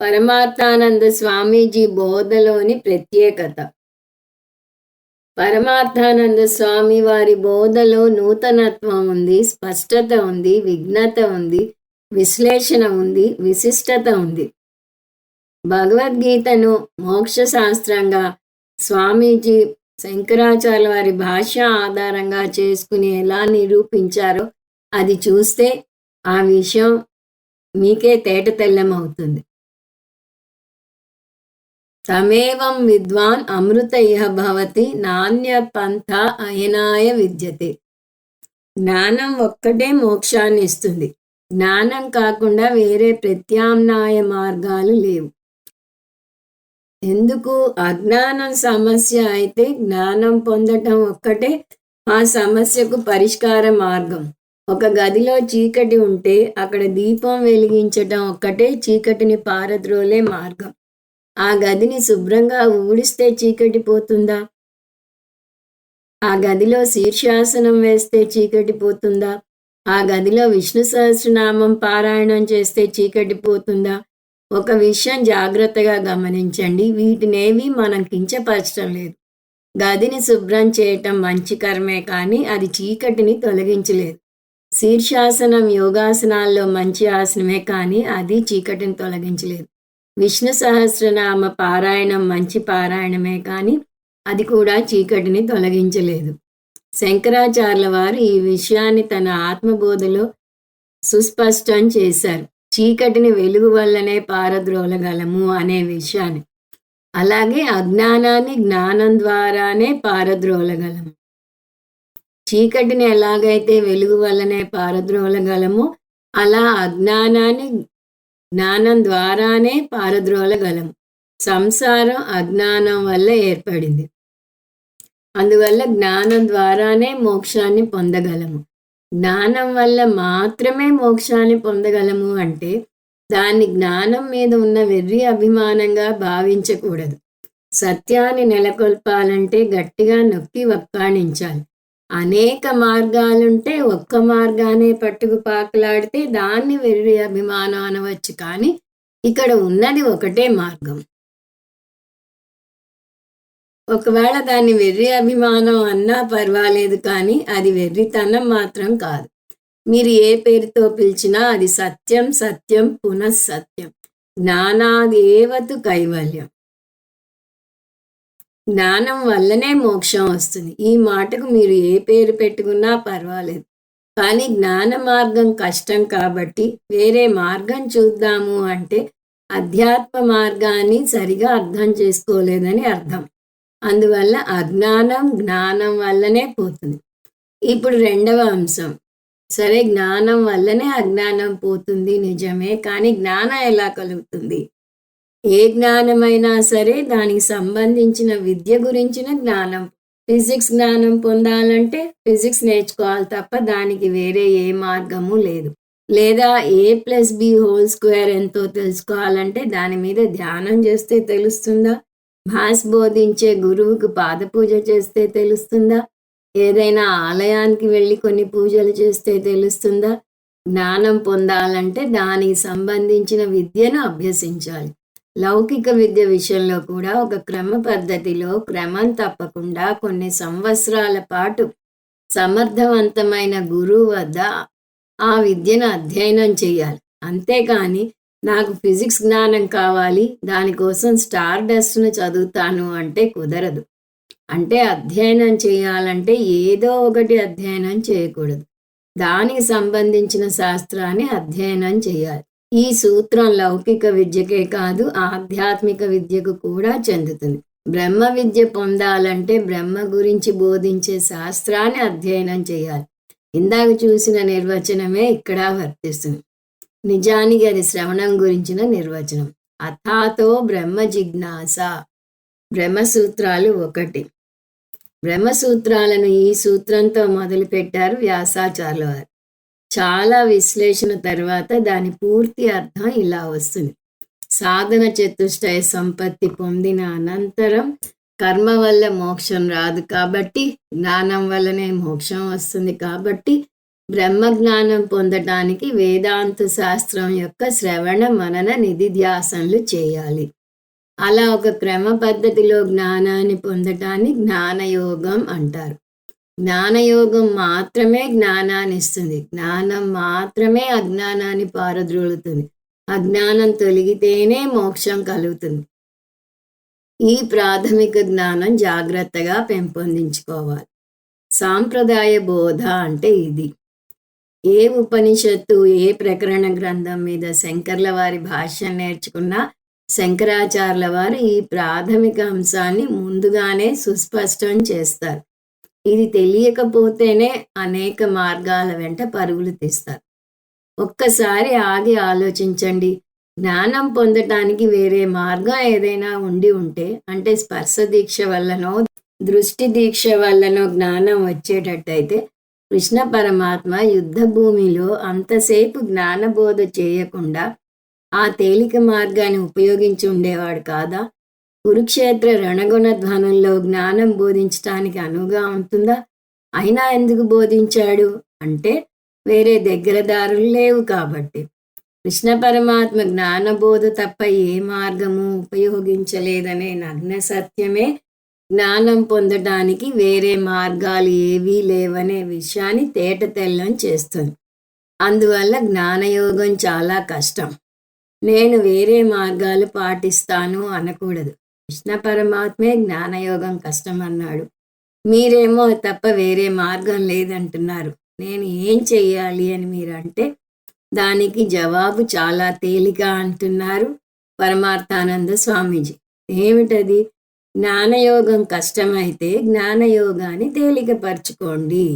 పరమార్థానంద స్వామీజీ బోధలోని ప్రత్యేకత. పరమార్థానంద స్వామి వారి బోధలో నూతనత్వం ఉంది స్పష్టత ఉంది విఘ్నత ఉంది విశ్లేషణ ఉంది విశిష్టత ఉంది. భగవద్గీతను మోక్ష శాస్త్రంగా స్వామీజీ శంకరాచార్య వారి భాష ఆధారంగా చేసుకుని ఎలా నిరూపించారో అది చూస్తే ఆ విషయం మీకే తేట తెల్లమవుతుంది తమేవం విద్వాన్ అమృత ఇహ భవతి నాణ్య పంథ అయనాయ విద్యతే. జ్ఞానం ఒక్కటే మోక్షాన్ని ఇస్తుంది జ్ఞానం కాకుండా వేరే ప్రత్యామ్నాయ మార్గాలు లేవు. ఎందుకు? అజ్ఞానం సమస్య అయితే జ్ఞానం పొందటం ఒక్కటే ఆ సమస్యకు పరిష్కార మార్గం. ఒక గదిలో చీకటి ఉంటే అక్కడ దీపం వెలిగించటం ఒక్కటే చీకటిని పారద్రోలే మార్గం. ఆ గదిని శుభ్రంగా ఊడిస్తే చీకటి పోతుందా? ఆ గదిలో శీర్షాసనం వేస్తే చీకటి పోతుందా? ఆ గదిలో విష్ణు సహస్రనామం పారాయణం చేస్తే చీకటి పోతుందా? ఒక విషయం జాగ్రత్తగా గమనించండి వీటినేవి మనం కించపరచడం లేదు. గదిని శుభ్రం చేయటం మంచి కర్మే కానీ అది చీకటిని తొలగించలేదు. శీర్షాసనం యోగాసనాల్లో మంచి ఆసనమే కానీ అది చీకటిని తొలగించలేదు. విష్ణు సహస్రనామ పారాయణం మంచి పారాయణమే కానీ అది కూడా చీకటిని తొలగించలేదు. శంకరాచార్యుల వారు ఈ విషయాన్ని తన ఆత్మబోధలో సుస్పష్టం చేశారు. చీకటిని వెలుగు వల్లనే పారద్రోలగలము అనే విషయాన్ని. అలాగే అజ్ఞానాన్ని జ్ఞానం ద్వారానే పారద్రోలగలము. చీకటిని ఎలాగైతే వెలుగు వల్లనే పారద్రోలగలమో అలా అజ్ఞానాన్ని జ్ఞానం ద్వారానే పారద్రోలగలము సంసారం అజ్ఞానం వల్ల ఏర్పడింది. అందువల్ల జ్ఞానం ద్వారానే మోక్షాన్ని పొందగలము. జ్ఞానం వల్ల మాత్రమే మోక్షాన్ని పొందగలము అంటే దాన్ని జ్ఞానం మీద ఉన్న వెర్రి అభిమానంగా భావించకూడదు. సత్యాన్ని నెలకొల్పాలంటే గట్టిగా నొక్కి వక్కాణించాలి. అనేక మార్గాలుంటే ఒక్క మార్గానే పట్టుకు పాకలాడితే దాన్ని వెర్రి అభిమానం అనవచ్చు కానీ ఇక్కడ ఉన్నది ఒకటే మార్గం. ఒకవేళ దాన్ని వెర్రి అభిమానం అన్నా పర్వాలేదు కానీ అది వెర్రితనం మాత్రం కాదు. మీరు ఏ పేరుతో పిలిచినా అది సత్యం సత్యం పునఃసత్యం జ్ఞానాదేవతు కైవల్యం. జ్ఞానం వల్లనే మోక్షం వస్తుంది. ఈ మాటకు మీరు ఏ పేరు పెట్టుకున్నా పర్వాలేదు. కానీ జ్ఞాన మార్గం కష్టం కాబట్టి వేరే మార్గం చూద్దాము అంటే అధ్యాత్మ మార్గాన్ని సరిగా అర్థం చేసుకోలేదని అర్థం. అందువల్ల అజ్ఞానం జ్ఞానం వల్లనే పోతుంది. ఇప్పుడు రెండవ అంశం. సరే జ్ఞానం వల్లనే అజ్ఞానం పోతుంది నిజమే కానీ జ్ఞానం ఎలా కలుగుతుంది? ఏ జ్ఞానమైనా సరే దానికి సంబంధించిన విద్య గురించిన జ్ఞానం ఫిజిక్స్ జ్ఞానం పొందాలంటే ఫిజిక్స్ నేర్చుకోవాలి తప్ప దానికి వేరే ఏ మార్గము లేదు. లేదా a plus b whole square ఎంతో తెలుసుకోవాలంటే దాని మీద ధ్యానం చేస్తే తెలుస్తుందా? భాస్ బోధించే గురువుకు పాదపూజ చేస్తే తెలుస్తుందా? ఏదైనా ఆలయానికి వెళ్ళి కొన్ని పూజలు చేస్తే తెలుస్తుందా? జ్ఞానం పొందాలంటే దానికి సంబంధించిన విద్యను అభ్యసించాలి. లౌకిక విద్య విషయంలో కూడా ఒక క్రమ పద్ధతిలో క్రమం తప్పకుండా కొన్ని సంవత్సరాల పాటు సమర్థవంతమైన గురువు వద్ద ఆ విద్యను అధ్యయనం చేయాలి. అంతేకాని నాకు ఫిజిక్స్ జ్ఞానం కావాలి దానికోసం స్టార్ డస్ట్ను చదువుతాను అంటే కుదరదు. అంటే అధ్యయనం చేయాలంటే ఏదో ఒకటి అధ్యయనం చేయకూడదు. దానికి సంబంధించిన శాస్త్రాన్ని అధ్యయనం చేయాలి. ఈ సూత్రం లౌకిక విద్యకే కాదు ఆధ్యాత్మిక విద్యకు కూడా చెందుతుంది. బ్రహ్మ విద్య పొందాలంటే బ్రహ్మ గురించి బోధించే శాస్త్రాన్ని అధ్యయనం చేయాలి. ఇందాక చూసిన నిర్వచనమే ఇక్కడ వర్తిస్తుంది. నిజానికి అది శ్రవణం గురించిన నిర్వచనం. అథాతో బ్రహ్మ జిజ్ఞాస. బ్రహ్మసూత్రాలు ఒకటి. బ్రహ్మసూత్రాలను ఈ సూత్రంతో మొదలుపెట్టారు వ్యాసాచార్యుల వారు. చాలా విశ్లేషణ తర్వాత దాని పూర్తి అర్థం ఇలా వస్తుంది. సాధన చతుష్టయ సంపత్తి పొందిన అనంతరం కర్మ వల్ల మోక్షం రాదు కాబట్టి జ్ఞానం వల్లనే మోక్షం వస్తుంది కాబట్టి బ్రహ్మజ్ఞానం పొందటానికి వేదాంత శాస్త్రం యొక్క శ్రవణ మనన నిధిధ్యాసనలు చేయాలి. అలా ఒక క్రమ పద్ధతిలో జ్ఞానాన్ని పొందటాన్ని జ్ఞానయోగం అంటారు. జ్ఞానయోగం మాత్రమే జ్ఞానాన్ని ఇస్తుంది. జ్ఞానం మాత్రమే అజ్ఞానాన్ని పారద్రోలుతుంది. అజ్ఞానం తొలగితేనే మోక్షం కలుగుతుంది. ఈ ప్రాథమిక జ్ఞానం జాగ్రత్తగా పెంపొందించుకోవాలి. సాంప్రదాయ బోధ అంటే ఇది. ఏ ఉపనిషత్తు ఏ ప్రకరణ గ్రంథం మీద శంకర్ల వారి భాష్యం నేర్చుకున్నా శంకరాచార్యుల వారు ఈ ప్రాథమిక అంశాన్ని ముందుగానే సుస్పష్టం చేస్తారు. ఇది తెలియకపోతేనే అనేక మార్గాల వెంట పరుగులు తీస్తారు. ఒక్కసారి ఆగి ఆలోచించండి. జ్ఞానం పొందటానికి వేరే మార్గం ఏదైనా ఉండి ఉంటే అంటే స్పర్శ దీక్ష వల్లనో దృష్టి దీక్ష వల్లనో జ్ఞానం వచ్చేటట్టయితే కృష్ణ పరమాత్మ యుద్ధ భూమిలో అంతసేపు జ్ఞానబోధ చేయకుండా ఆ తేలిక మార్గాన్ని ఉపయోగించి ఉండేవాడు కాదా? కురుక్షేత్ర రణగుణ ధ్వనంలో జ్ఞానం బోధించటానికి అనువుగా ఉంటుందా? అయినా ఎందుకు బోధించాడు? అంటే వేరే దగ్గర దారులు లేవు కాబట్టి. కృష్ణ పరమాత్మ జ్ఞానబోధ తప్ప ఏ మార్గము ఉపయోగించలేదనే నగ్న సత్యమే. జ్ఞానం పొందడానికి వేరే మార్గాలు ఏవీ లేవనే విషయాన్ని తేట తెల్లం చేస్తుంది. అందువల్ల జ్ఞానయోగం చాలా కష్టం. నేను వేరే మార్గాలు పాటిస్తాను అనకూడదు. కృష్ణ పరమాత్మే జ్ఞానయోగం కష్టం అన్నాడు మీరేమో తప్ప వేరే మార్గం లేదంటున్నారు. నేను ఏం చెయ్యాలి అని మీరు అంటే దానికి జవాబు చాలా తేలిక అంటున్నారు పరమార్థానంద స్వామీజీ. ఏమిటది? జ్ఞానయోగం కష్టమైతే జ్ఞానయోగాన్ని తేలికపరచుకోండి.